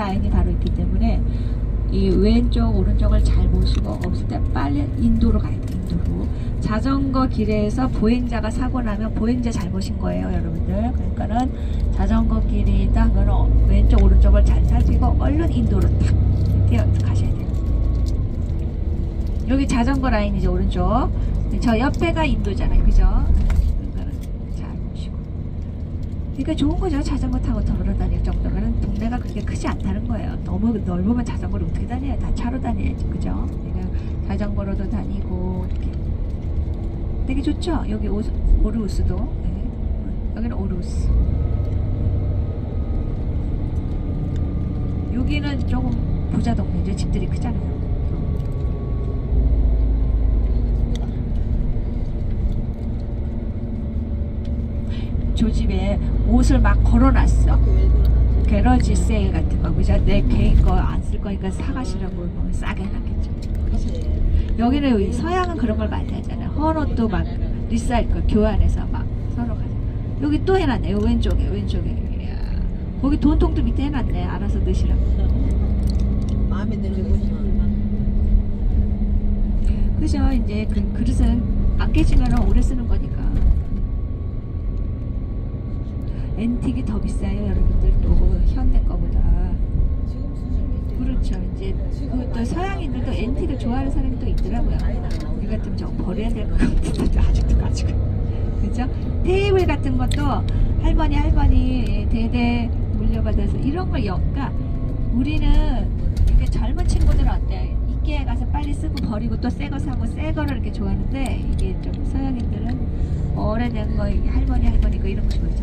라인이 바로 있기 때문에 이 왼쪽 오른쪽을 잘 보시고 없을 때 빨리 인도로 가야 돼 인도로. 자전거 길에서 보행자가 사고 나면 보행자 잘못인 거예요 여러분들. 그러니까는 자전거 길이다 하면 왼쪽 오른쪽을 잘 살피고 얼른 인도로 탁 뛰어 가셔야 돼요. 여기 자전거 라인이죠 오른쪽. 저 옆에가 인도잖아요. 그죠 그러니까는 잘 보시고 그러니까 좋은 거죠. 자전거 타고 돌아다닐 정도면 동네가 그렇게 크지 않다는 거예요. 너무 넓으면 자전거를 어떻게 다녀요? 다 차로 다녀야지 그죠? 그러니까 자전거로도 다니고 이렇게. 되게 좋죠? 여기 오, 오르우스도. 네. 여기는 오르우스. 여기는 조금 부자 동네죠 집들이 크잖아요 저 집에 옷을 막 걸어놨어. 게러지 세일 같은 거. 그죠? 내 개인 거 안 쓸 거니까 사가시라고 뭐 싸게 해놨겠죠. 여기는 서양은 그런 걸 많이 하잖아요 헌옷도 막 리사이클 교환해서 막 서로 가자 여기 또 해놨네. 요 왼쪽에 왼쪽에. 이야. 거기 돈통도 밑에 해놨네. 알아서 넣으시라고. 마음에 드는 곳이 그죠? 이제 그 그릇은 안 깨지면 오래 쓰는 거니까 앤틱이 더 비싸요 여러분들. 또 현대 거보다. 그렇죠. 이제 그또 서양인들도 앤틱을 좋아하는 사람이 또 있더라고요. 우리 같으면 저거 버려야 될 것 같은데 아직도 가지고. 그죠? 테이블 같은 것도 할머니 할머니 대대 물려받아서 이런 걸 그러니까 우리는 이렇게 젊은 친구들은 어때? 이케에 가서 빨리 쓰고 버리고 또 새 거 사고 새 거를 이렇게 좋아하는데 이게 좀 서양인들은 오래된 거 할머니 할머니 거 이런 거 좋아하죠